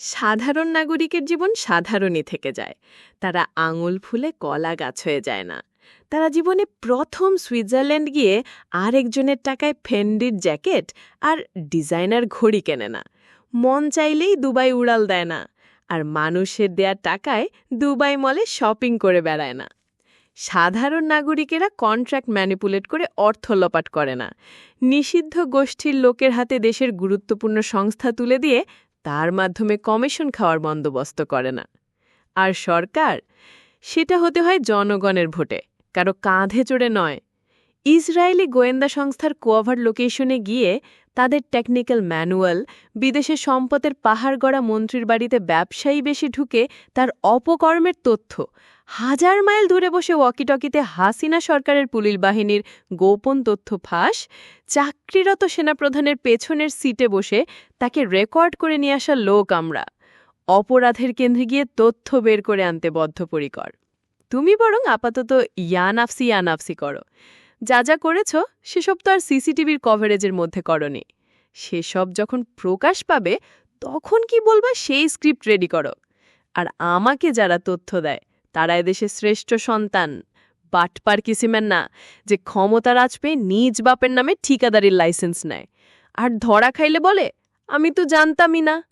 সাধারণ নাগরিকের জীবন সাধারণই থেকে যায়। তারা আঙুল ফুলে কলা গাছ হয়ে যায় না। তারা জীবনে প্রথম সুইজারল্যান্ড গিয়ে আরেকজনের টাকায় ফেন্ডির জ্যাকেট আর ডিজাইনার ঘড়ি কেনে না। মন চাইলেই দুবাই উড়াল দেয় না আর মানুষের দেয়া টাকায় দুবাই মলে শপিং করে বেড়ায় না। সাধারণ নাগরিকেরা কন্ট্রাক্ট ম্যানিপুলেট করে অর্থ লোপাট করে না। নিষিদ্ধ গোষ্ঠীর লোকের হাতে দেশের গুরুত্বপূর্ণ সংস্থা তুলে দিয়ে তার মাধ্যমে কমিশন খাওয়ার বন্দোবস্ত করে না। আর সরকার, সেটা হতে হয় জনগণের ভোটে, কারও কাঁধে চড়ে নয়। ইসরায়েলি গোয়েন্দা সংস্থার কোয়াভার লোকেশনে গিয়ে তাদের টেকনিক্যাল ম্যানুয়াল বিদেশে সম্পদের পাহাড় গড়া মন্ত্রীর বাড়িতে ব্যবসায়ী বেশি ঢুকে তার অপকর্মের তথ্য। হাজার মাইল দূরে বসে ওয়াকিটকিতে হাসিনা সরকারের পুলিশ বাহিনীর গোপন তথ্য ফাঁস, চাকরিরত সেনাপ্রধানের পেছনের সিটে বসে তাকে রেকর্ড করে নিয়ে আসা লোক আমরা। অপরাধের কেন্দ্রে গিয়ে তথ্য বের করে আনতে বদ্ধপরিকর। তুমি বরং আপাতত ইয়ানাফসি ইয়ানাফসি করো। যা যা করেছ, সেসব তো আর সিসিটিভির কভারেজের মধ্যে করনি। সেসব যখন প্রকাশ পাবে, তখন কি বলবা সেই স্ক্রিপ্ট রেডি করো। আর আমাকে যারা তথ্য দেয়, তারা এদেশে শ্রেষ্ঠ সন্তান। বাটপার কিসিমেন না, যে ক্ষমতার আজ পেয়ে নিজ বাপের নামে ঠিকাদারির লাইসেন্স নেয়। আর ধরা খাইলে বলে, আমি তো জানতামই না।